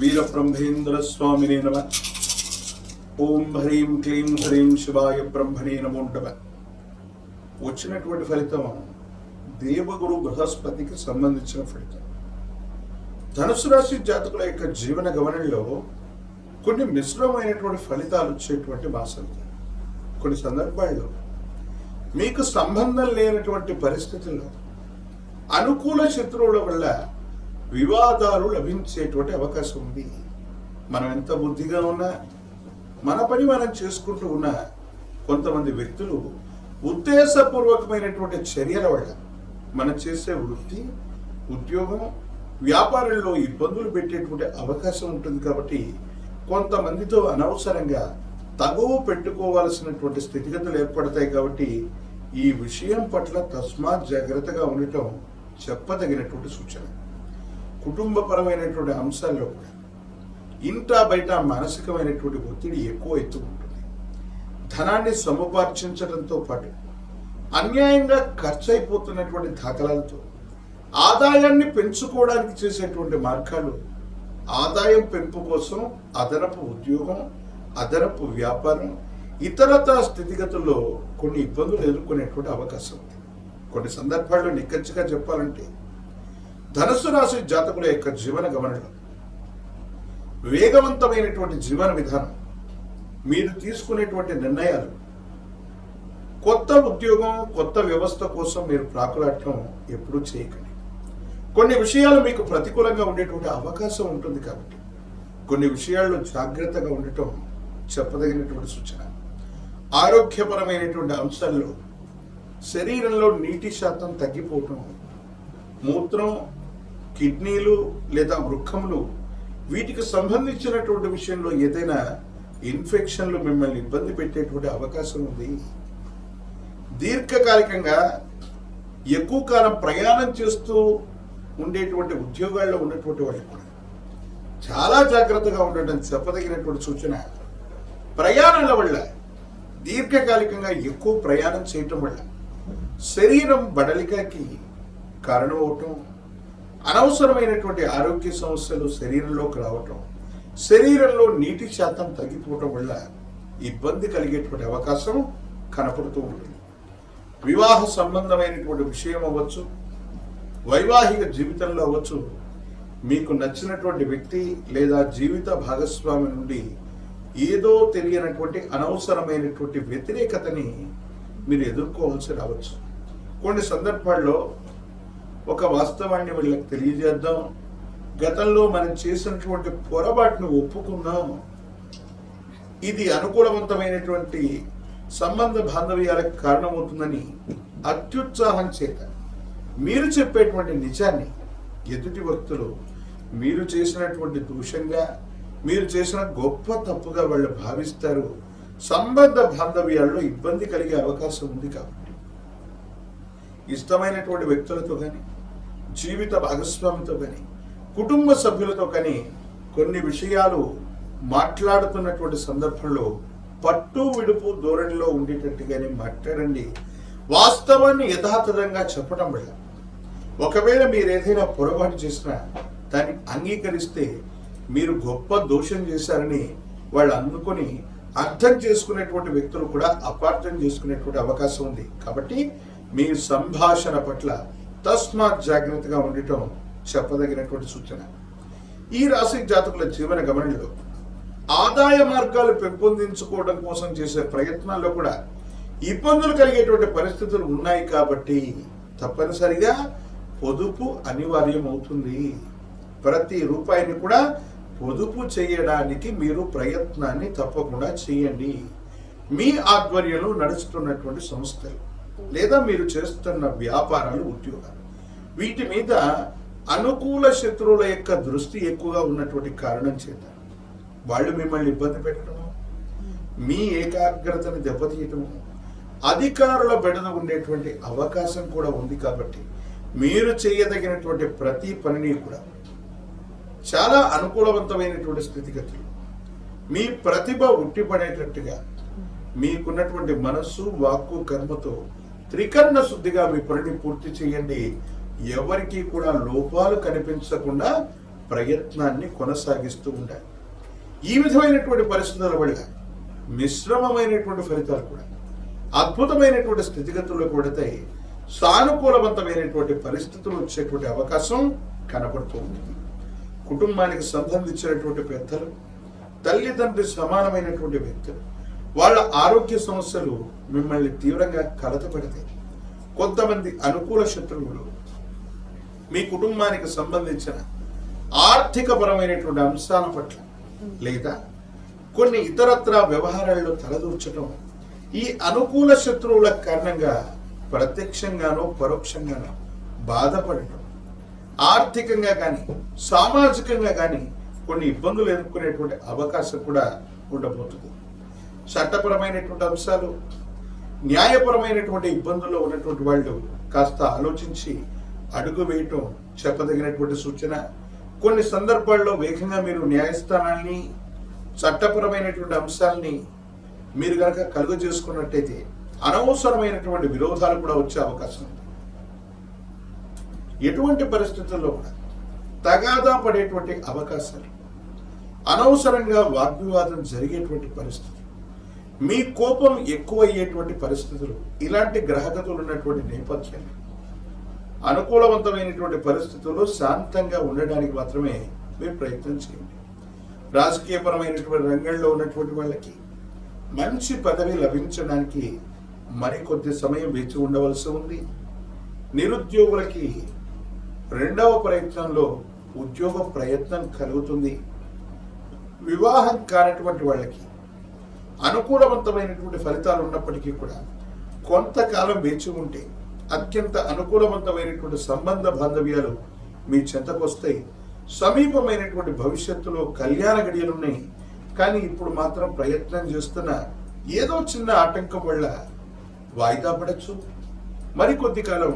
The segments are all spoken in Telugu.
వీరబ్రహ్మేంద్ర స్వామినే నమ. ఓం హ్రీం క్లీం హ్రీం శివాయ బ్రహ్మణే నమో నమ. వచ్చినటువంటి ఫలితం దేవగురు బృహస్పతికి సంబంధించిన ఫలితం. ధనుసు రాశి జాతకుల యొక్క జీవన గమనంలో కొన్ని మిశ్రమైనటువంటి ఫలితాలు వచ్చేటువంటి మాసాలు. కొన్ని సందర్భాల్లో మీకు సంబంధం లేనటువంటి పరిస్థితుల్లో అనుకూల శత్రువుల వల్ల వివాదాలు లభించేటువంటి అవకాశం ఉంది. మనం ఎంత బుద్ధిగా ఉన్నా మన పని మనం చేసుకుంటూ ఉన్నా కొంతమంది వ్యక్తులు ఉద్దేశపూర్వకమైనటువంటి చర్యల వల్ల మనం చేసే వృత్తి ఉద్యోగం వ్యాపారంలో ఇబ్బందులు పెట్టేటువంటి అవకాశం ఉంటుంది కాబట్టి కొంతమందితో అనవసరంగా తగువ పెట్టుకోవాల్సినటువంటి స్థితిగతులు ఏర్పడతాయి కాబట్టి ఈ విషయం పట్ల తస్మాత్ జాగ్రత్తగా ఉండటం చెప్పదగినటువంటి సూచన. కుటుంబపరమైనటువంటి అంశాల్లో కూడా ఇంట బయట మానసికమైనటువంటి ఒత్తిడి ఎక్కువ ఎత్తు ఉంటుంది ధనాన్ని సముపార్జించడంతో పాటు అన్యాయంగా ఖర్చు అయిపోతున్నటువంటి దాఖలాలతో ఆదాయాన్ని పెంచుకోవడానికి చేసేటువంటి మార్గాలు ఆదాయం పెంపు కోసం అదనపు ఉద్యోగం అదనపు వ్యాపారం ఇతరతర స్థితిగతుల్లో కొన్ని ఇబ్బందులు ఎదుర్కొనేటువంటి అవకాశం ఉంది. కొన్ని సందర్భాల్లో నిక్కచ్చిగా చెప్పాలంటే ధనుసు రాశి జాతకుల యొక్క జీవన గమనంలో వేగవంతమైనటువంటి జీవన విధానం. మీరు తీసుకునేటువంటి నిర్ణయాలు. కొత్త ఉద్యోగం కొత్త వ్యవస్థ కోసం మీరు ప్రాకులాడటం ఎప్పుడూ చేయకండి. కొన్ని విషయాలు మీకు ప్రతికూలంగా ఉండేటువంటి అవకాశం ఉంటుంది కాబట్టి కొన్ని విషయాల్లో జాగ్రత్తగా ఉండటం చెప్పదగినటువంటి సూచన. ఆరోగ్యపరమైనటువంటి అంశాల్లో శరీరంలో నీటి శాతం తగ్గిపోవటం మూత్రం కిడ్నీలు లేదా వృక్కములు వీటికి సంబంధించినటువంటి విషయంలో ఏదైనా ఇన్ఫెక్షన్లు మిమ్మల్ని ఇబ్బంది పెట్టేటువంటి అవకాశం ఉంది. దీర్ఘకాలికంగా ఎక్కువ కాలం ప్రయాణం చేస్తూ ఉండేటువంటి ఉద్యోగాల్లో ఉన్నటువంటి వాళ్ళు కూడా చాలా జాగ్రత్తగా ఉండటం చెప్పదగినటువంటి సూచన. ప్రయాణాల వల్ల దీర్ఘకాలికంగా ఎక్కువ ప్రయాణం చేయటం వల్ల శరీరం బడలికకి కారణమవటం అనవసరమైనటువంటి ఆరోగ్య సమస్యలు శరీరంలోకి రావటం శరీరంలో నీటి శాతం తగ్గిపోవటం వల్ల ఇబ్బంది కలిగేటువంటి అవకాశం కనపడుతూ ఉంటుంది. వివాహ సంబంధమైనటువంటి విషయం అవ్వచ్చు వైవాహిక జీవితంలో అవ్వచ్చు మీకు నచ్చినటువంటి వ్యక్తి లేదా జీవిత భాగస్వామి నుండి ఏదో తెలియనటువంటి అనవసరమైనటువంటి వ్యతిరేకతని మీరు ఎదుర్కోవాల్సి రావచ్చు. కొన్ని సందర్భాల్లో ఒక వాస్తవాన్ని వీళ్ళకి తెలియజేద్దాం. గతంలో మనం చేసినటువంటి పొరపాటును ఒప్పుకుందాం. ఇది అనుకూలవంతమైనటువంటి సంబంధ బాంధవ్యాలకు కారణమవుతుందని అత్యుత్సాహం చేత మీరు చెప్పేటువంటి నిజాన్ని ఎదుటి వ్యక్తులు మీరు చేసినటువంటి దూషంగా మీరు చేసిన గొప్ప తప్పుగా వాళ్ళు భావిస్తారు. సంబంధ బాంధవ్యాల్లో ఇబ్బంది కలిగే అవకాశం ఉంది కాబట్టి. ఇష్టమైనటువంటి వ్యక్తులతో కానీ జీవిత భాగస్వామితో కానీ కుటుంబ సభ్యులతో కానీ కొన్ని విషయాలు మాట్లాడుతున్నటువంటి సందర్భంలో పట్టు విడుపు ధోరణిలో ఉండేటట్టుగానే మాట్లాడండి. వాస్తవాన్ని యథాతథంగా చెప్పడం వల్ల ఒకవేళ మీరు ఏదైనా పొరపాటు చేసినా దాన్ని అంగీకరిస్తే మీరు గొప్ప దోషం చేశారని వాళ్ళు అందుకొని అర్థం చేసుకునేటువంటి వ్యక్తులు కూడా అపార్థం చేసుకునేటువంటి అవకాశం ఉంది. కాబట్టి మీ సంభాషణ పట్ల తస్మాత్ జాగ్రత్తగా ఉండటం చెప్పదగినటువంటి సూచన. ఈ రాశి జాతకుల జీవన గమనిలో ఆదాయ మార్గాలు పెంపొందించుకోవడం కోసం చేసే ప్రయత్నాల్లో కూడా ఇబ్బందులు కలిగేటువంటి పరిస్థితులు ఉన్నాయి కాబట్టి తప్పనిసరిగా పొదుపు అనివార్యం అవుతుంది ప్రతి రూపాయిని కూడా పొదుపు చేయడానికి మీరు ప్రయత్నాన్ని తప్పకుండా చేయండి. మీ ఆధ్వర్యంలో నడుస్తున్నటువంటి సంస్థలు లేదా మీరు చేస్తున్న వ్యాపారాలు ఉద్యోగాలు. వీటి మీద అనుకూల శత్రువుల యొక్క దృష్టి ఎక్కువగా ఉన్నటువంటి కారణం చేత వాళ్ళు మిమ్మల్ని ఇబ్బంది పెట్టడము మీ ఏకాగ్రతను దెబ్బతీయటము అధికారుల బెడద ఉండేటువంటి అవకాశం కూడా ఉంది కాబట్టి మీరు చేయదగినటువంటి ప్రతి పనిని కూడా చాలా అనుకూలవంతమైనటువంటి స్థితిగతులు. మీ ప్రతిభ ఉట్టిపడేటట్టుగా మీకున్నటువంటి మనస్సు వాక్కు కర్మతో త్రికరణ శుద్ధిగా మీ పనిని పూర్తి చేయండి. ఎవరికి కూడా లోపాలు కనిపించకుండా ప్రయత్నాన్ని కొనసాగిస్తూ ఉండాలి. ఈ విధమైనటువంటి పరిస్థితుల వల్ల మిశ్రమమైనటువంటి ఫలితాలు కూడా అద్భుతమైనటువంటి స్థితిగతులకు కూడతాయి సానుకూలవంతమైనటువంటి పరిస్థితులు వచ్చేటువంటి అవకాశం కనపడుతూ ఉంటుంది కుటుంబానికి సంబంధించినటువంటి పెద్దలు తల్లిదండ్రి సమానమైనటువంటి వ్యక్తులు వాళ్ళ ఆరోగ్య సమస్యలు మిమ్మల్ని తీవ్రంగా కలతపెడతాయి కొంతమంది అనుకూల శత్రువులు మీ కుటుంబానికి సంబంధించిన ఆర్థికపరమైనటువంటి అంశాల పట్ల లేదా కొన్ని ఇతరత్ర వ్యవహారాల్లో తలదూర్చడం ఈ అనుకూల శత్రువుల కారణంగా ప్రత్యక్షంగానో పరోక్షంగానో బాధపడటం. ఆర్థికంగా కానీ సామాజికంగా కానీ కొన్ని ఇబ్బందులు ఎదుర్కొనేటువంటి అవకాశం కూడా ఉండబోతుంది. చట్టపరమైనటువంటి అంశాలు న్యాయపరమైనటువంటి ఇబ్బందుల్లో ఉన్నటువంటి వాళ్ళు కాస్త ఆలోచించి అడుగు వేయటం చెప్పదగినటువంటి సూచన. కొన్ని సందర్భాల్లో వేగంగా మీరు న్యాయస్థానాన్ని చట్టపరమైనటువంటి అంశాలని మీరు కనుక కలుగు చేసుకున్నట్టయితే అనవసరమైనటువంటి విరోధాలు కూడా వచ్చే అవకాశం ఉంది. ఎటువంటి పరిస్థితుల్లో కూడా తగాదా పడేటువంటి అవకాశాలు అనవసరంగా వాగ్వివాదం జరిగేటువంటి పరిస్థితి మీ కోపం ఎక్కువ అయ్యేటువంటి పరిస్థితులు ఇలాంటి గ్రహగతులు ఉన్నటువంటి నేపథ్యాలు అనుకూలవంతమైనటువంటి పరిస్థితుల్లో శాంతంగా ఉండడానికి మాత్రమే మీరు ప్రయత్నం చేయండి. రాజకీయపరమైనటువంటి రంగంలో ఉన్నటువంటి వాళ్ళకి మంచి పదవి లభించడానికి మరికొద్ది సమయం వేచి ఉండవలసి ఉంది. నిరుద్యోగులకి రెండవ ప్రయత్నంలో ఉద్యోగ ప్రయత్నం కలుగుతుంది. వివాహం కానటువంటి వాళ్ళకి అనుకూలవంతమైనటువంటి ఫలితాలు ఉన్నప్పటికీ కూడా కొంతకాలం వేచి ఉంటే అత్యంత అనుకూలవంతమైనటువంటి సంబంధ బాంధవ్యాలు మీ చెంతకు వస్తాయి సమీపమైనటువంటి భవిష్యత్తులో కళ్యాణ గడియలు ఉన్నాయి. కానీ ఇప్పుడు మాత్రం ప్రయత్నం చేస్తున్న ఏదో చిన్న ఆటంకం వల్ల వాయిదా పడచ్చు. మరికొద్ది కాలం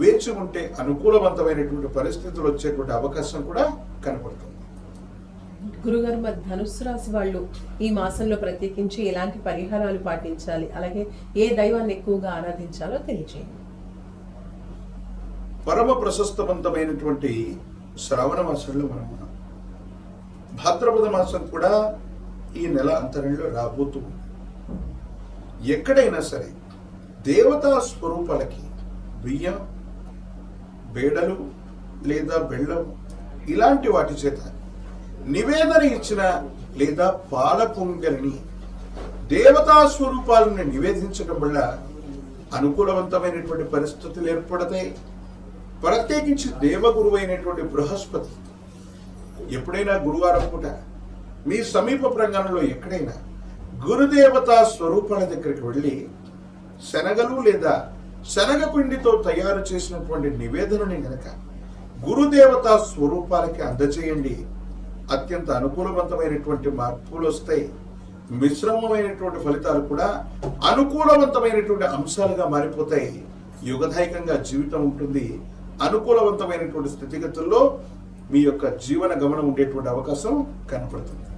వేచి ఉంటే అనుకూలవంతమైనటువంటి పరిస్థితులు వచ్చేటువంటి అవకాశం కూడా కనపడుతుంది. గురుగారు మరి ధనుస్సు రాశి వాళ్ళు ఈ మాసంలో ప్రత్యేకించి ఎలాంటి పరిహారాలు పాటించాలి? అలాగే ఏ దైవాన్ని ఎక్కువగా ఆరాధించాలో తెలియజేయండి పరమ ప్రశస్తవంతమైనటువంటి శ్రావణ మాసంలో మనం ఉన్నాం. భాద్రపద మాసం కూడా ఈ నెల అంతరంలో రాబోతూ ఉంది. ఎక్కడైనా సరే దేవతా స్వరూపాలకి బియ్యం బేడలు లేదా బెళ్ళం ఇలాంటి వాటి చేత నివేదన ఇచ్చిన లేదా పాల పొంగల్ని దేవతా స్వరూపాలను నివేదించడం వల్ల అనుకూలవంతమైనటువంటి పరిస్థితులు ఏర్పడతాయి. ప్రత్యేకించి దేవగురువు అయినటువంటి బృహస్పతి ఎప్పుడైనా గురువారం పూట మీ సమీప ప్రాంగణంలో ఎక్కడైనా గురుదేవతా స్వరూపాల దగ్గరికి వెళ్ళి శనగలు లేదా శనగపిండితో తయారు చేసినటువంటి నివేదనని గనక గురుదేవతా స్వరూపాలకి అందజేయండి. అత్యంత అనుకూలవంతమైనటువంటి మార్పులు వస్తాయి. మిశ్రమమైనటువంటి ఫలితాలు కూడా అనుకూలవంతమైనటువంటి అంశాలుగా మారిపోతాయి. యుగదాయకంగా జీవితం ఉంటుంది. అనుకూలవంతమైనటువంటి స్థితిగతుల్లో మీ యొక్క జీవన గమనం ఉండేటువంటి అవకాశం కనపడుతుంది.